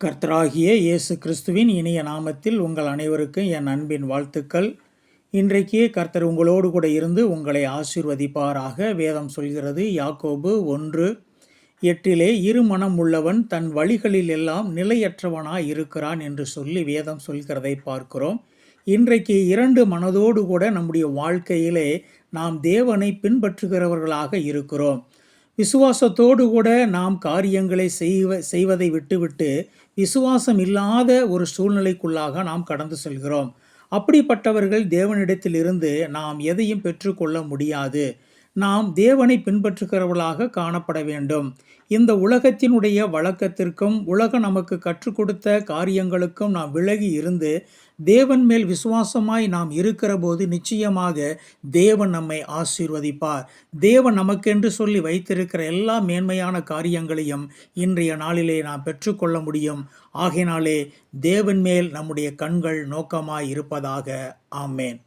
கர்த்தராகிய இயேசு கிறிஸ்துவின் இனிய நாமத்தில் உங்கள் அனைவருக்கும் என் அன்பின் வாழ்த்துக்கள். இன்றைக்கு கர்த்தர் உங்களோடு கூட இருந்து உங்களை ஆசிர்வதிப்பாராக. வேதம் சொல்கிறது யாக்கோபு ஒன்று எட்டிலே இருமனம் உள்ளவன் தன் வழிகளில் எல்லாம் நிலையற்றவனாய் இருக்கிறான் என்று சொல்லி வேதம் சொல்கிறதை பார்க்கிறோம். இன்றைக்கு இரண்டு மனதோடு கூட நம்முடைய வாழ்க்கையிலே நாம் தேவனை பின்பற்றுகிறவர்களாக இருக்கிறோம். விசுவாசத்தோடு கூட நாம் காரியங்களை செய்வ செய்வதை விட்டுவிட்டு விசுவாசம் இல்லாத ஒரு சூழ்நிலைக்குள்ளாக நாம் கடந்து செல்கிறோம். அப்படிப்பட்டவர்கள் தேவனிடத்தில் இருந்து நாம் எதையும் பெற்றுக்கொள்ள முடியாது. நாம் தேவனை பின்பற்றுகிறவர்களாக காணப்பட வேண்டும். இந்த உலகத்தினுடைய வழக்கத்திற்கும் உலகம் நமக்கு கற்றுக் கொடுத்த காரியங்களுக்கும் நாம் விலகி இருந்து தேவன் மேல் விசுவாசமாய் நாம் இருக்கிற போது நிச்சயமாக தேவன் நம்மை ஆசீர்வதிப்பார். தேவன் நமக்கென்று சொல்லி வைத்திருக்கிற எல்லா மேன்மையான காரியங்களையும் இன்றைய நாளிலே நாம் பெற்றுக்கொள்ள முடியும். ஆகையினாலே தேவன் மேல் நம்முடைய கண்கள் நோக்கமாய் இருப்பதாக. ஆமேன்.